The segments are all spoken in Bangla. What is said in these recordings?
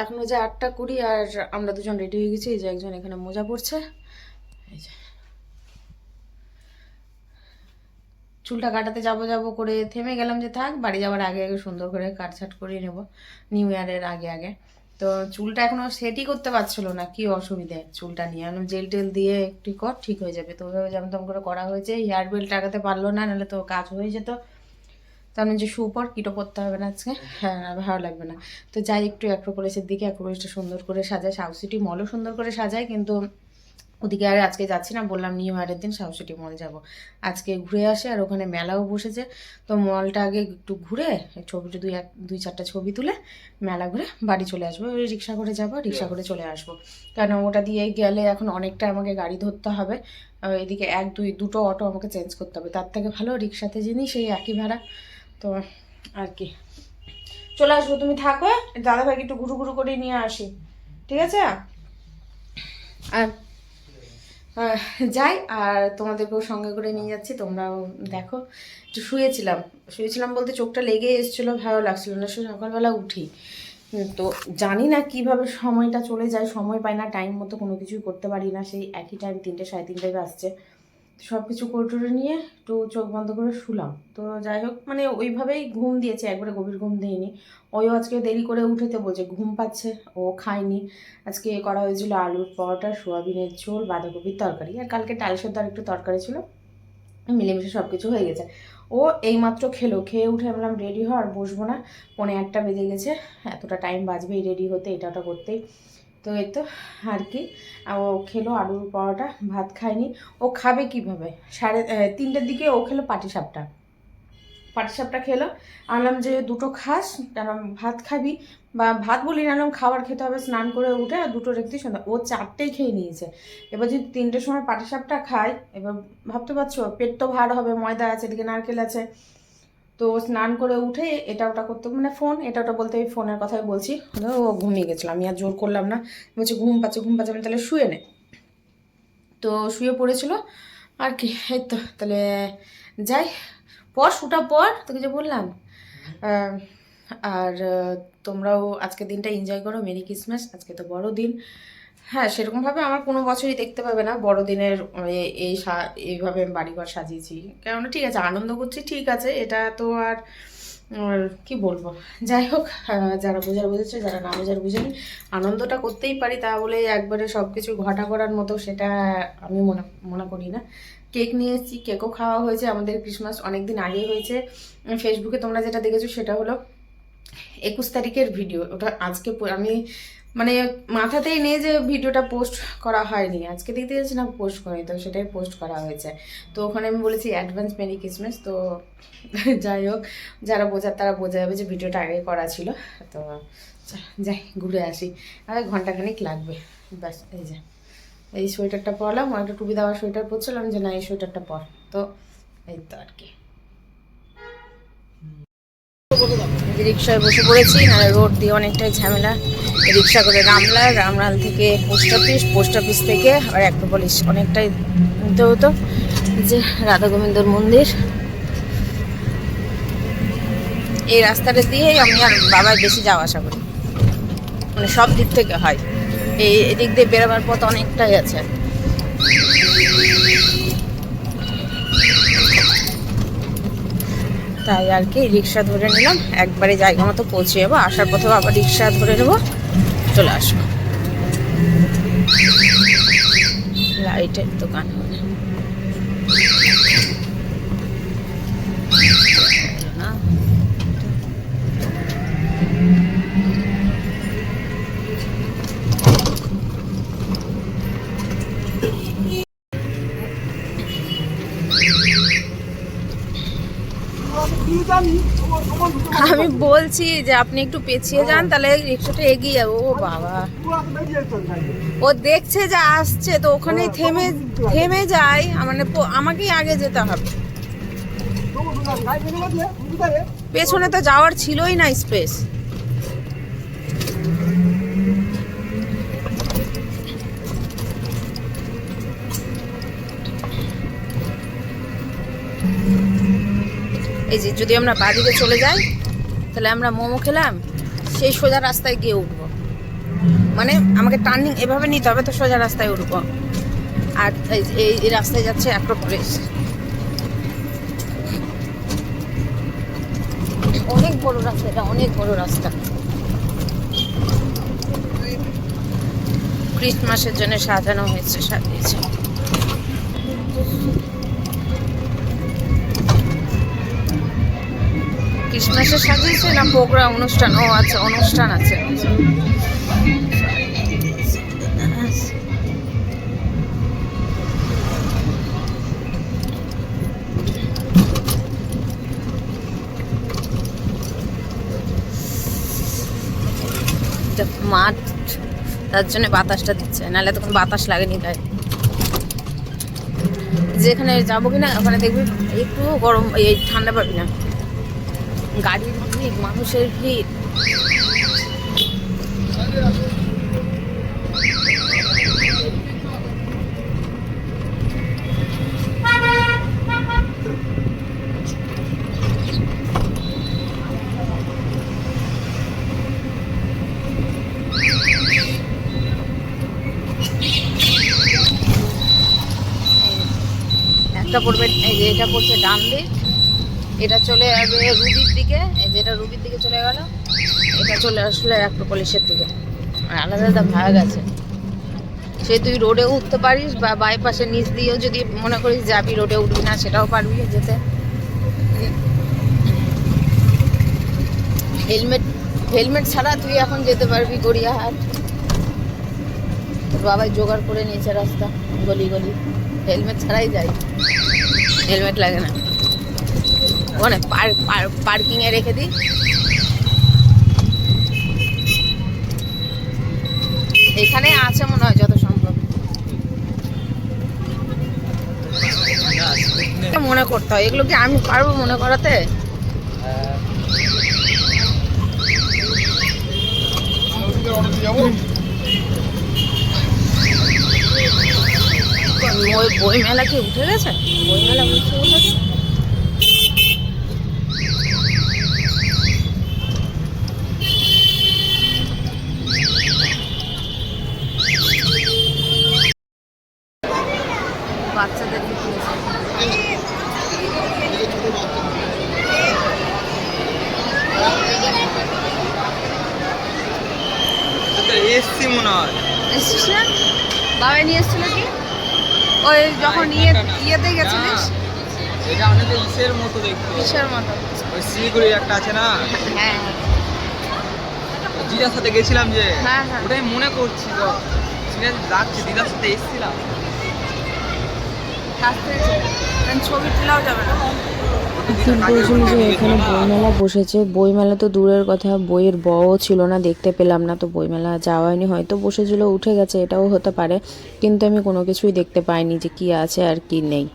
এখন যে আটটা কুড়ি আর আমরা দুজন রেডি হয়ে গেছি। এই যে একজন এখানে মোজা পড়ছে চুলটা কাটাতে যাব যাব করে থেমে গেলাম যে থাক, বাড়ি যাওয়ার আগে আগে সুন্দর করে কাটছাট করে নেব। নিউ ইয়ারের আগে আগে। তো চুলটা এখনও সেটই করতে পারছিল না, কি অসুবিধে? চুলটা নিয়ে আমি জেল টেল দিয়ে একটু কর, ঠিক হয়ে যাবে। তো ওইভাবে যেমন তেমন করে করা হয়েছে হেয়ার বেল্ট লাগাতে পারল না, নাহলে তো কাজ হয়ে যেত। মানে যে শু পর কিটো পরতে হবে না আজকে? হ্যাঁ ভালো লাগবে না। তো যাই, একটু অ্যাক্রোপলিসের দিকে অ্যাক্রোপলিসটা সুন্দর করে সাজায় সাউথ সিটি মলও সুন্দর করে সাজায়, কিন্তু ওদিকে আর আজকে যাচ্ছি না, বললাম নিউ ইয়ারের দিন সাউথ সিটি মল যাব। আজকে ঘুরে আসে আর ওখানে মেলাও বসেছে। তো মলটা আগে একটু ঘুরে ছবিটা দুই এক, দুই চারটা ছবি তুলে মেলা ঘুরে বাড়ি চলে আসব। ওই রিক্সা করে যাব, রিক্সা করে চলে আসব। কারণ ওটা দিয়ে গেলে এখন অনেকটা আমাকে গাড়ি ধরতে হবে। এদিকে এক, দুই, দুটো অটো আমাকে চেঞ্জ করতে হবে। তার থেকে ভালো রিক্সাতে যিনি সেই একই ভাড়া। তো আর কি। চলে আসব, তুমি থাকো দাদাভাইকে একটু ঘুরু ঘুরু করে নিয়ে আসি। ঠিক আছে? আর যাই, আর তোমাদেরকেও সঙ্গে করে নিয়ে যাচ্ছি, তোমরাও দেখো। একটু শুয়েছিলাম। শুয়েছিলাম বলতে চোখটা লেগে এসেছিল, ভালো লাগছিল না সকালবেলা উঠি। তো জানি না কীভাবে সময়টা চলে যায়, সময় পাই না টাইম মতো কোনো কিছুই করতে পারি না, সেই একই টাইম তিনটে, সাড়ে তিনটায় আসছে সব কিছু করে নিয়ে একটু চোখ বন্ধ করে শুলাম। তো যাই হোক মানে ওইভাবেই ঘুম দিয়েছে, একবারে গভীর ঘুম দিইনি। ওই আজকে দেরি করে উঠেতে বলছে ঘুম পাচ্ছে, ও খায়নি। আজকে করা হয়েছিল আলুর পরোটা, সোয়াবিনের ঝোল, বাঁধাকপির তরকারি। আর কালকে ডাল সেদ্ধ একটু তরকারি ছিল, মিলেমিশে সব কিছু হয়ে গেছে। ও এইমাত্র খেলো, খেয়ে উঠে বললাম, রেডি হ, আর বসবো না। পৌনে একটা বেজে গেছে, এতটা টাইম বাজবেই রেডি হতে, এটা ওটা করতেই। তো এই তো আর কি ও খেলো আলুর পরোটা, ভাত খায়নি। ও খাবে কীভাবে? সাড়ে তিনটের দিকে ও খেলো পাটিসাপটা পাটিসাপটা খেলো। আনলাম যে দুটো খাস কারণ ভাত খাবি বা ভাত বলি না খাবার খেতে হবে, স্নান করে উঠে আর দুটো রেখে সন্ধ্যা। ও চারটেই খেয়ে নিয়েছে। এবার যদি তিনটের সময় পাটিসাপটা খায়, এবার ভাবতে পারছ, পেট তো ভার হবে, ময়দা আছে, এদিকে নারকেল আছে। তো স্নান করে উঠে এটা ওটা করতে মানে ফোন, এটা ওটা বলতে আমি ফোনের কথাই বলছি। ও ঘুমিয়ে গেছিল, আমি আর জোর করলাম না। বলছি, ঘুম পাচ্ছে ঘুম পাচ্ছে। আমি তাহলে শুয়ে নে। তো শুয়ে পড়েছিল। আর কি, এই তো, তাহলে যাই, পর শুটা পর, তোকে যে বললাম। আর তোমরাও আজকে দিনটা এনজয় করো। মেরি ক্রিসমাস, আজকে তো বড় দিন হ্যাঁ সেরকমভাবে আমার কোনো বছরই দেখতে পাবে না। বড়দিনের এই এইভাবে আমি বাড়িঘর সাজিয়েছি। কেননা ঠিক আছে, আনন্দ করছি, ঠিক আছে। এটা তো আর কি বলব? যাই হোক যারা বোঝার বুঝেছে, যারা না বোঝার বুঝেনি, আনন্দটা করতেই পারি। তা বলে একবারে সব কিছু ঘটা করার মতো সেটা আমি মনে মনে করি না। কেক নিয়ে এসেছি, কেকও খাওয়া হয়েছে আমাদের ক্রিসমাস অনেক দিন আগেই হয়েছে। ফেসবুকে তোমরা যেটা দেখেছ সেটা হলো, একুশ তারিখের ভিডিও। ওটা আজকে আমি মানে মাথাতেই নেই যে ভিডিওটা পোস্ট করা হয়নি। আজকে দেখতে যাচ্ছি না, পোস্ট করিনি, তো সেটাই পোস্ট করা হয়েছে। তো ওখানে আমি বলেছি অ্যাডভান্স মেরি ক্রিসমাস তো যাই হোক, যারা বোঝার তারা বোঝা যাবে যে ভিডিওটা আগে করা ছিল। তো যাই, ঘুরে আসি। আর ঘন্টাখানিক লাগবে। ব্যাস, এই যে, এই সোয়েটারটা পরলাম। একটা টুপি দেওয়া সোয়েটার পরছিলাম যে না, এই সোয়েটারটা পর। তো এই তো আর কি। রিক্সায় বসে পড়েছি, নাহলে রোড দিয়ে অনেকটাই ঝামেলা। রিক্সা করে রামলা রামলাল থেকে পোস্ট অফিস পোস্ট অফিস থেকে আর অ্যাক্রোপলিস অনেকটাই নিতে হতো, যে রাধা গোবিন্দর মন্দির। এই রাস্তাটা দিয়েই আমি আর বাবার বেশি যাওয়া আসা করি। মানে সব দিক থেকে হয়। এই এদিক দিয়ে বেরোবার পথ অনেকটাই আছে। তাই আর কি, রিক্সা ধরে নিলাম। একবারে জায়গা মতো পৌঁছে যাব। আসার পথেও আবার রিক্সা ধরে নেব। চলে আসব লাইটের দোকান বলছি যে আপনি একটু পেছিয়ে যান, তাহলে রিক্সাটা এগিয়ে যাব। ও বাবা। ও দেখছে যে আসছে, তো ওখানেই থেমে থেমে যায়। মানে আমাকেই আগে যেতে হবে। পেছনে তো যাওয়ার ছিলই না স্পেস এই যে যদি আমরা বাড়িতে চলে যাই তাহলে আমরা মোমো খেলাম, সেই সোজা রাস্তায় গিয়ে উঠবো। মানে আমাকে টার্নিং এভাবে নিতে হবে তো সোজা রাস্তায় উঠবো। আর এই রাস্তায় যাচ্ছে একটা অ্যাক্রোপলিস অনেক বড় রাস্তা এটা, অনেক বড় রাস্তা। ক্রিসমাসের জন্য সাজানো হয়েছে, সাজিয়েছে। ক্রিসমাসে সাজিয়েছে না প্রোগ্রাম অনুষ্ঠান? ও আচ্ছা অনুষ্ঠান আছে। মাঠ, তার জন্য বাতাসটা দিচ্ছে। নাহলে তখন বাতাস লাগেনি তাই যেখানে যাব কিনা, ওখানে দেখবি, একটু গরম, এই ঠান্ডা পাবি না। গাড়ির ভিড় মানুষের ভিড়। একটা পড়বে এটা পড়ছে ডান দিক এটা চলে যাবে রুবির দিকে, এই যে এটা রুবির দিকে চলে গেল, এটা চলে আসলে অ্যাক্রোপলিসের দিকে। আর আলাদা আলাদা ভাগ আছে। সে তুই রোডে উঠতে পারিস বা বাইপাসের নিচ দিয়েও যদি মনে করিস যাবি রোডে উঠবি না, সেটাও পারবি যেতে। হেলমেট হেলমেট ছাড়া তুই এখন যেতে পারবি গড়িয়াহাট। তোর বাবাই জোগাড় করে নিয়েছে রাস্তা, গলি গলি। হেলমেট ছাড়াই যাই। হেলমেট লাগে না। ওখানে পার্কিং এ রেখে দিই। এখানে আছে মনে হয় যত সম্ভব। মনে করতে হয়। এগুলো কি আমি পারব মনে করাতে? বই মেলা কি উঠে গেছে? বই মেলা উঠে উঠেছে এসছি মনে হয়। এসছিস না? বাবা নিয়ে এসেছিল কি? ওই যখন ইয়ে ইয়েতে গেছিলিস? এটা অনেকটা ইসের মতো দেখতে। কিসের মতো। ওই শিলিগুড়ি একটা আছে না? হ্যাঁ। দিদার সাথে গেছিলাম যে হ্যাঁ, হ্যাঁ। ওটাই মনে করছি তো। লাগছে দিদার সাথে এসেছিলাম। ছবি তোলাও যাবে না। ঠিক বলছিল যে এখানে বইমেলা বসেছে। বইমেলা তো দূরের কথা, বইয়ের বও ছিল না, দেখতে পেলাম না, তো বইমেলা যাওয়া হয়নি হয়তো বসেছিল, উঠে গেছে, এটাও হতে পারে। কিন্তু আমি কোনো কিছুই দেখতে পাইনি যে কি আছে আর কি নেই।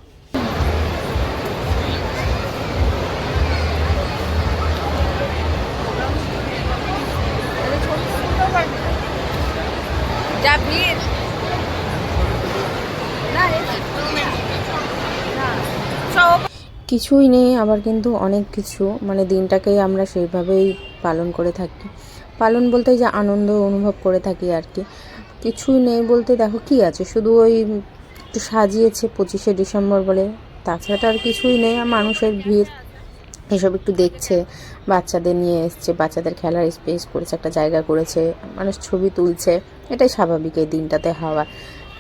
কিছুই নেই, আবার কিন্তু অনেক কিছু। মানে দিনটাকেই আমরা সেইভাবেই পালন করে থাকি। পালন বলতে যে আনন্দ অনুভব করে থাকি আর কি। কিছুই নেই বলতে দেখো কি আছে? শুধু ওই একটু সাজিয়েছে পঁচিশে ডিসেম্বর বলে। তাছাড়া আর কিছুই নেই মানুষের ভিড়। এসব একটু দেখছে, বাচ্চাদের নিয়ে এসছে, বাচ্চাদের খেলার স্পেস করেছে, একটা জায়গা করেছে, মানুষ ছবি তুলছে। এটাই স্বাভাবিক এই দিনটাতে হওয়া।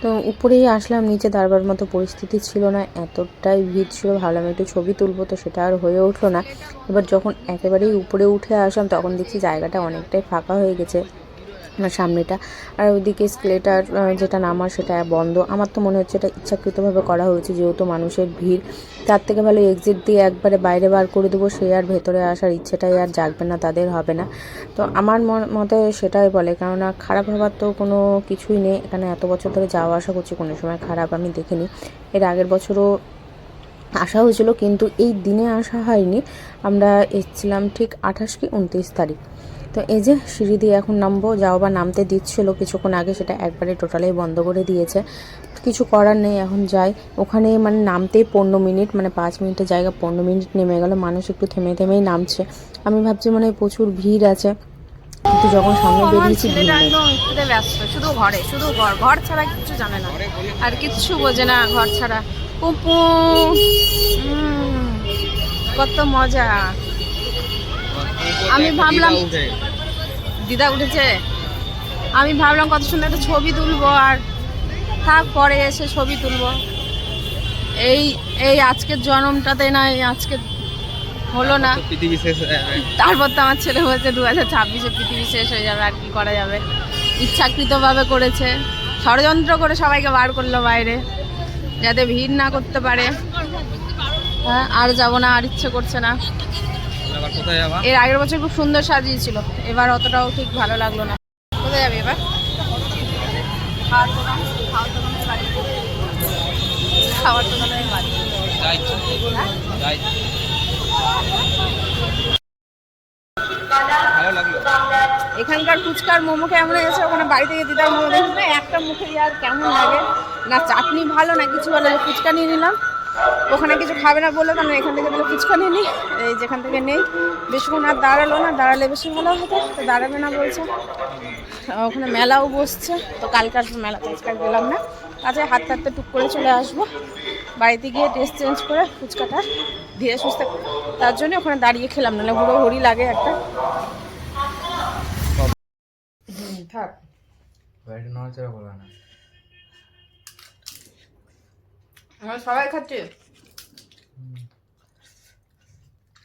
তো উপরেই আসলাম, নিচে দাঁড়বার মতো পরিস্থিতি ছিল না, এতটাই ভিড় ছিল, ভাবলাম একটু ছবি তুলবো, তো সেটা আর হয়ে উঠল না। এবার যখন একেবারেই উপরে উঠে আসলাম, তখন দেখছি জায়গাটা অনেকটাই ফাঁকা হয়ে গেছে। সামনেটা। আর ওইদিকে স্কেলেটার যেটা নামার সেটা বন্ধ। আমার তো মনে হচ্ছে এটা ইচ্ছাকৃতভাবে করা হয়েছে, যেহেতু মানুষের ভিড়। তার থেকে ভালো এক্সিট দিয়ে একবারে বাইরে বার করে দেবো সে আর ভেতরে আসার ইচ্ছেটাই আর জাগবে না, তাদের হবে না। তো আমার মতে সেটাই বলে, কেননা খারাপ হবার তো কোনো কিছুই নেই। এখানে এত বছর ধরে যাওয়া আসা করছি, কোনো সময় খারাপ আমি দেখিনি। এর আগের বছরও আসা হয়েছিল, কিন্তু এই দিনে আসা হয়নি। আমরা এসেছিলাম ঠিক আঠাশ কি উনত্রিশ তারিখ। তো এই যে সিঁড়ি দিয়ে এখন নামবো যাও বা নামতে দিচ্ছিল কিছুক্ষণ আগে সেটা একবারে টোটালি বন্ধ করে দিয়েছে। কিছু করার নেই এখন যাই। ওখানে মানে নামতেই পনেরো মিনিট মানে পাঁচ মিনিটের জায়গা পনেরো মিনিট নেমে গেল মানুষ একটু থেমে থেমেই নামছে। আমি ভাবছি মানে প্রচুর ভিড় আছে কিন্তু যখন সামনে বেরিয়েছি ভিড় নেই। ব্যস্ত শুধু ঘরে শুধু ঘর। ঘর ছাড়া কিছু জানে না। আর কিচ্ছু বোঝে না ঘর ছাড়া। পুপু! কত মজা। আমি ভাবলাম- দিদা উঠেছে। আমি ভাবলাম কত সুন্দর একটা ছবি তুলবো আর থাক পরে এসে ছবি তুলবো। এই এই আজকের জন্মটাতে না এই আজকে হলো না। পৃথিবী শেষ তারপর তো আমার ছেলে হয়েছে দু হাজার ছাব্বিশে পৃথিবী শেষ হয়ে যাবে আর কি করা যাবে? ইচ্ছাকৃতভাবে করেছে। ষড়যন্ত্র করে সবাইকে বার করল বাইরে যাতে ভিড় না করতে পারে। হ্যাঁ আর যাব না আর ইচ্ছে করছে না। এর আগের বছর খুব সুন্দর সাজিয়েছিল। এবার অতটাও ঠিক ভালো লাগল না। কোথায় যাবে এবার? খাওয়ার দোকান? খাওয়ার দোকানের বাড়ি। খাওয়ার দোকানের বাড়ি। যাই হ্যাঁ? এখানকার ফুচকার মোমো কেমন হয়েছে? ওখানে বাড়ি থেকে দিদার মোমো দেখি না একটা মুখে আর কেমন লাগে? না চাটনি ভালো না কিছু ভালো ফুচকা নিয়ে নিলাম। ওখানে কিছু খাবে না বলল কারণ এখান থেকে তাহলে ফুচকা নিই এই যেখান থেকে নেই। বেশিক্ষণ আর দাঁড়াল না দাঁড়ালে বেশি ভালো হতো তো দাঁড়াবে না বলছে। ওখানে মেলাও বসছে তো কালকে আসব মেলা আজকে আর গেলাম না। কাছে হাত হাতে টুক করে চলে আসব। বাড়িতে গিয়ে ড্রেস চেঞ্জ করে ফুচকাটা ধীরে সুস্থে তার জন্য ওখানে দাঁড়িয়ে খেলাম নাহলে পুরো হরি লাগে একটা। থাক। না। আমরা সবাই খাচ্ছি।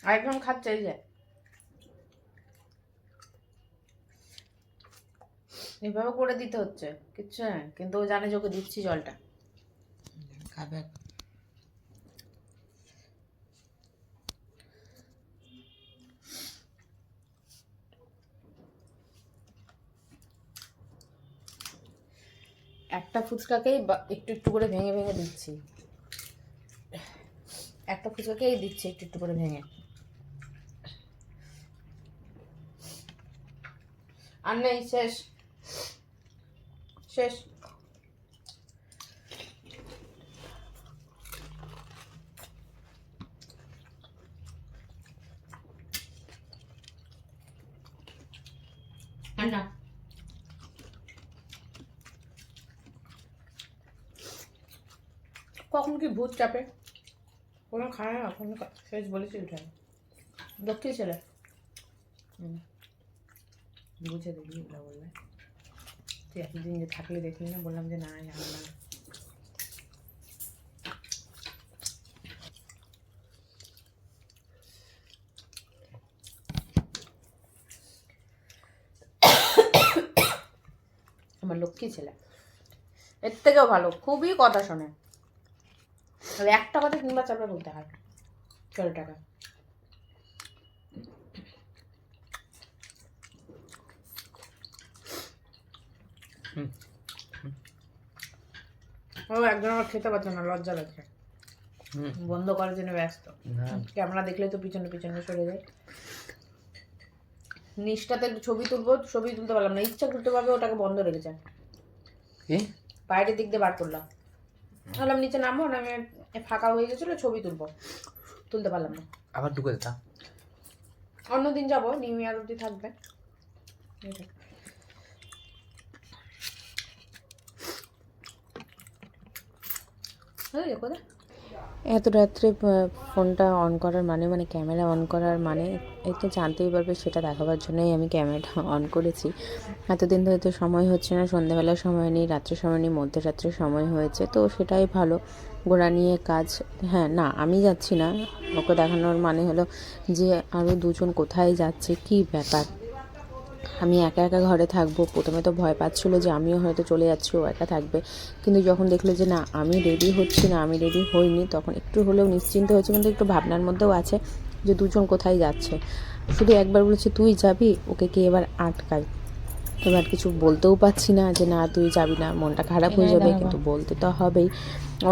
আরেকজন খাচ্ছে এই যে। এভাবে করে দিতে হচ্ছে কিচ্ছু না কিন্তু ও জানে যে ওকে দিচ্ছি জলটা। খাবে। একটা ফুচকাকেই বা- একটু একটু করে ভেঙে ভেঙে দিচ্ছি। একটা ফুচকাকেই দিচ্ছি একটু একটু করে ভেঙে। আর নেই শেষ। শেষ। না কখন কি ভূত চাপে? কোনো খায় না, কোনো শেষ বলেছি উঠে না। লক্ষ্মী ছেলে। বুঝে দেখবি এগুলো বলবে তুই এতদিন যে থাকলে দেখলি না, বললাম যে না যাব না। আমার লক্ষ্মী ছেলে। এর থেকেও ভালো, খুবই কথা শোনে। তবে একটা কথা তিনবার চারবার বলতে হয়। ছেলেটাকে ও একজন আমার খেতে পারছে না লজ্জা লাগছে। বন্ধ করার জন্য ব্যস্ত। ক্যামেরা দেখলে তো পিছনে পিছনে সরে যায়। একটু ছবি তুলবো ছবি তুলতে পারলাম না। ইচ্ছা করতে পারবে ওটাকে বন্ধ রেখেছে। বাইরের দিক দিয়ে বার করলাম। বললাম নিচে নামবো না আমি ফাঁকা হয়ে গেছিল ছবি তুলবো। তুলতে পারলাম না। আবার ঢুকে দিতা অন্যদিন যাব নিউ ইয়ার অব্দি থাকবে। এই দেখো দে। এত রাত্রে ফোনটা অন করার মানে মানে ক্যামেরা অন করার মানে তো জানতেই পারবে সেটা দেখাবার জন্যই আমি ক্যামেরাটা অন করেছি। এতদিন ধরে তো সময় হচ্ছে না সন্ধ্যেবেলার সময় নেই, রাত্রে সময় নেই মধ্যরাত্রের সময় হয়েছে, তো সেটাই ভালো। ঘোরা নিয়ে কাজ হ্যাঁ না, আমি যাচ্ছি না। ওকে দেখানোর মানে হলো যে আরও দুজন কোথায় যাচ্ছে, কি ব্যাপার? আমি একা একা ঘরে থাকব। প্রথমে তো ভয় পাচ্ছিলো যে আমিও হয়তো চলে যাচ্ছি ও একা থাকবে। কিন্তু যখন দেখল যে না আমি রেডি হচ্ছি না আমি রেডি হইনি তখন একটু হলেও নিশ্চিন্ত হয়েছে কিন্তু একটু ভাবনার মধ্যেও আছে যে দুজন কোথায় যাচ্ছে। শুধু একবার বলেছে তুই যাবি? ওকে কি এবার আটকাই এবার কিছু বলতেও পারছি না যে না তুই যাবি না মনটা খারাপ হয়ে যাবে। কিন্তু বলতে তো হবেই।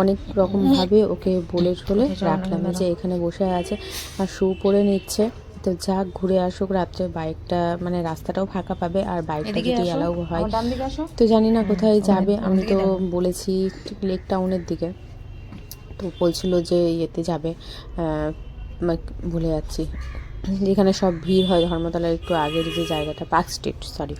অনেক রকমভাবে ওকে বলে ঠলে রাখলাম যে এখানে বসে আছে আর শু পরে নিচ্ছে। তো যাক ঘুরে আসুক রাত্রে বাইকটা মানে রাস্তাটাও ফাঁকা পাবে আর বাইকটা যদি অ্যালাউ হয়। তো জানি না কোথায় যাবে। আমি তো বলেছি লেক টাউনের দিকে। তো বলছিল যে ইয়েতে যাবে। ভুলে যাচ্ছি। যেখানে সব ভিড় হয় ধর্মতলার একটু আগের যে জায়গাটা Park Street sorry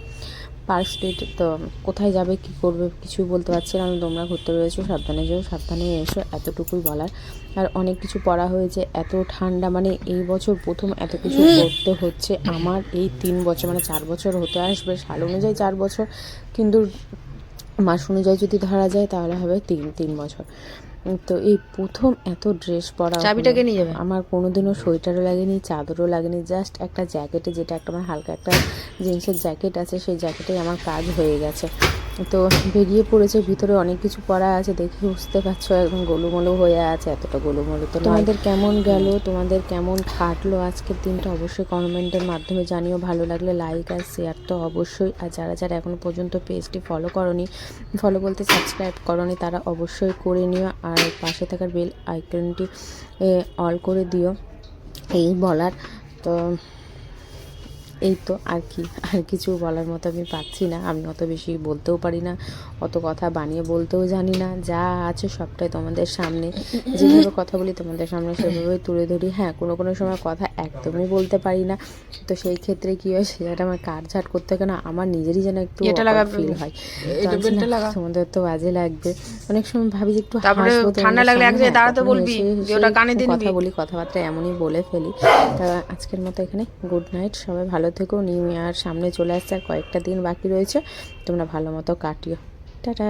Park Street তো কোথায় যাবে, কি করবে, কিছুই বলতে পারছি না। তোমরা ঘুরতে পেরেছ সাবধানে যেও, সাবধানে এসো, এতটুকুই বলার। আর অনেক কিছু পড়া হয়েছে, এত ঠান্ডা মানে এই বছর প্রথম এত কিছু করতে হচ্ছে। আমার এই তিন বছর মানে চার বছর হতে আসবে, সাল অনুযায়ী চার বছর। কিন্তু মাস অনুযায়ী যদি ধরা যায়, তাহলে হবে তিন তিন বছর। তো এই প্রথম এত ড্রেস পরা চাবিটাকে নিয়ে যাবে? আমার কোনোদিনও সোয়েটারও লাগেনি চাদরও লাগেনি জাস্ট একটা জ্যাকেটে যেটা একটা আমার হালকা একটা জিন্সের জ্যাকেট আছে সেই জ্যাকেটেই আমার কাজ হয়ে গেছে তো বেরিয়ে পড়েছে ভিতরে অনেক কিছু পড়া আছে দেখে বুঝতে পারছ একদম গোলুমোলু হয়ে আছে এতটা গোলুমোলু তো তোমাদের কেমন গেল? তোমাদের কেমন কাটলো আজকের দিনটা? অবশ্যই কমেন্টের মাধ্যমে জানিও ভালো লাগলে লাইক আর শেয়ার তো অবশ্যই। আর যারা যারা এখনও পর্যন্ত পেজটি ফলো করনি ফলো বলতে সাবস্ক্রাইব করনি তারা অবশ্যই করে নিও। আর পাশে থাকার বেল আইকনটি অল করে দিও এই বলার। তো এই তো আর কি আর কিছু বলার মতো আমি পাচ্ছি না। আমি অত বেশি বলতেও পারি না অত কথা বানিয়ে বলতেও জানি না। যা আছে সবটাই তোমাদের সামনে। যেভাবে কথা বলি তোমাদের সামনে সেভাবে তুলে ধরি। হ্যাঁ কোনো কোনো সময় কথা একদমই বলতে পারি না। তো সেই ক্ষেত্রে কী হয় সেটা আমার কাট ঝাট করতে কেন? আমার নিজেরই যেন একটু ফিল হয়। তোমাদের তো বাজে লাগবে। অনেক সময় ভাবি যে একটু ঠান্ডা লাগলে এক জায়গায় দাঁড়াতে বলবি, যে ওটা কানে কথা বলি কথাবার্তা এমনই বলে ফেলি। তা আজকের মতো এখানে গুড নাইট সবাই ভালো থেকো নিউ ইয়ার সামনে চলে আসছে আর কয়েকটা দিন বাকি রয়েছে। তোমরা ভালো মতো কাটিও। টাটা!